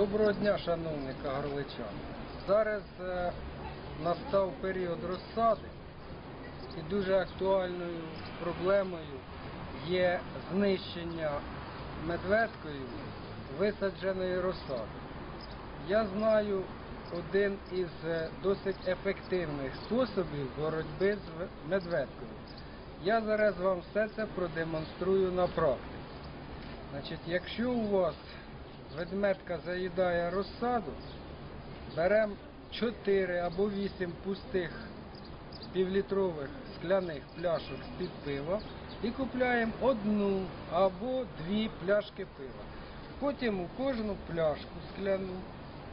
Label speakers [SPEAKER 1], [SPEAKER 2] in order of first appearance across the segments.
[SPEAKER 1] Доброго дня, шановні кагарличани. Зараз е, настав період розсади і дуже актуальною проблемою є знищення медведкою висадженої розсади. Я знаю один із е, досить ефективних способів боротьби з медведкою. Я зараз вам все це продемонструю на практиці. Значить, якщо у вас ведмедка заїдає розсаду, беремо 4 або 8 пустих півлітрових скляних пляшок з-під пива і купляємо одну або дві пляшки пива. Потім у кожну пляшку скляну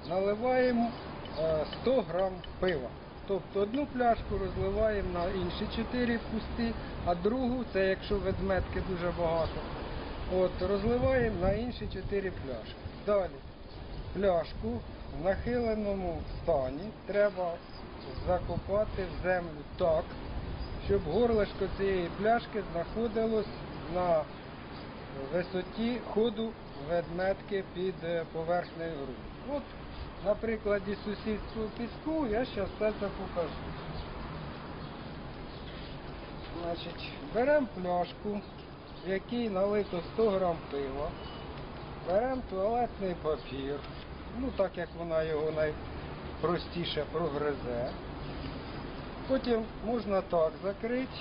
[SPEAKER 1] наливаємо е, 100 грам пива. Тобто одну пляшку розливаємо на інші 4 пусті, а другу, це якщо ведмедки дуже багато, От, розливаємо на інші 4 пляшки. Далі пляшку в нахиленому стані треба закопати в землю так, щоб горлишко цієї пляшки знаходилось на висоті ходу ведмедки під е, поверхнею ґрунту. От на прикладі сусідського піску я зараз все це покажу. Значить, беремо пляшку, в якій налито 100 грам пива, беремо туалетний папір, ну так як вона його найпростіше прогризе. Потім можна так закрити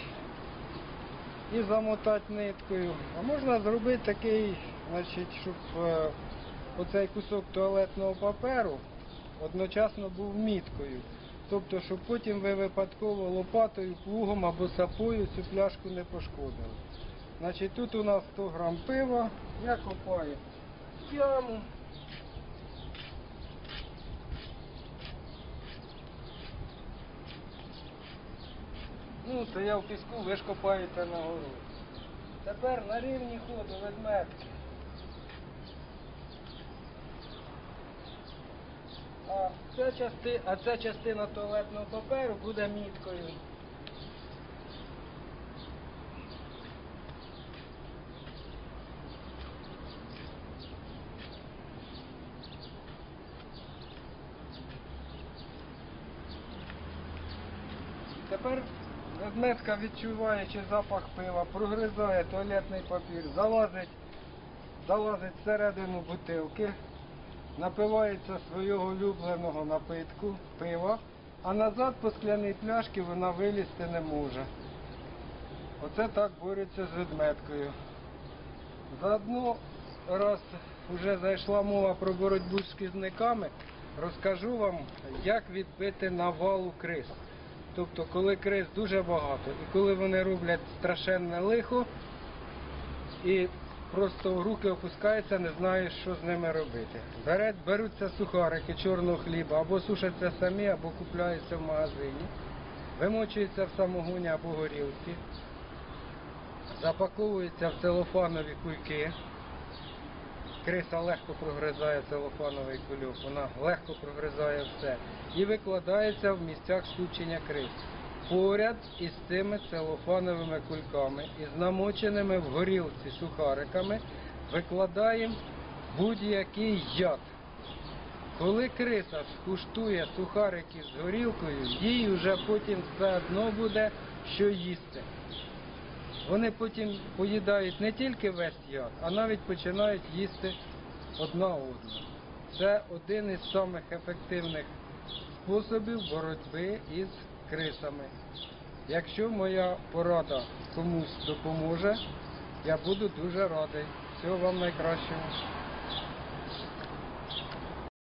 [SPEAKER 1] і замотати ниткою. А можна зробити такий, значить, щоб е, оцей кусок туалетного паперу одночасно був міткою. Тобто, щоб потім ви випадково лопатою, плугом або сапою цю пляшку не пошкодили. Значить, тут у нас 100 грам пива, я копаю яму. Ну, то я в піску, ви ж копаєте на гору. Тепер на рівні ходу ведмедки. А ця, части... а ця частина туалетного паперу буде міткою. Тепер ведмедка, відчуваючи запах пива, прогризає туалетний папір, залазить, залазить всередину бутилки, напивається свого улюбленого напитку, пива, а назад по скляній пляшці вона вилізти не може. Оце так борються з ведмедкою. Заодно, раз вже зайшла мова про боротьбу з шкідниками, розкажу вам, як відбити навалу крис. Тобто, коли крис дуже багато, і коли вони роблять страшенне лихо, і просто руки опускаються, не знаєш, що з ними робити. Беруть, беруться сухарики чорного хліба, або сушаться самі, або купляються в магазині, вимочуються в самогоні або горілці, запаковуються в целофанові кульки. Криса легко прогризає целофановий кульок, вона легко прогризає все. І викладається в місцях скупчення крис. Поряд із цими целофановими кульками і з намоченими в горілці сухариками викладаємо будь-який яд. Коли криса скуштує сухарики з горілкою, їй вже потім все одно буде що їсти. Вони потім поїдають не тільки весь яд, а навіть починають їсти одна одну. Це один із самих ефективних способів боротьби із крисами. Якщо моя порада комусь допоможе, я буду дуже радий. Всього вам найкращого.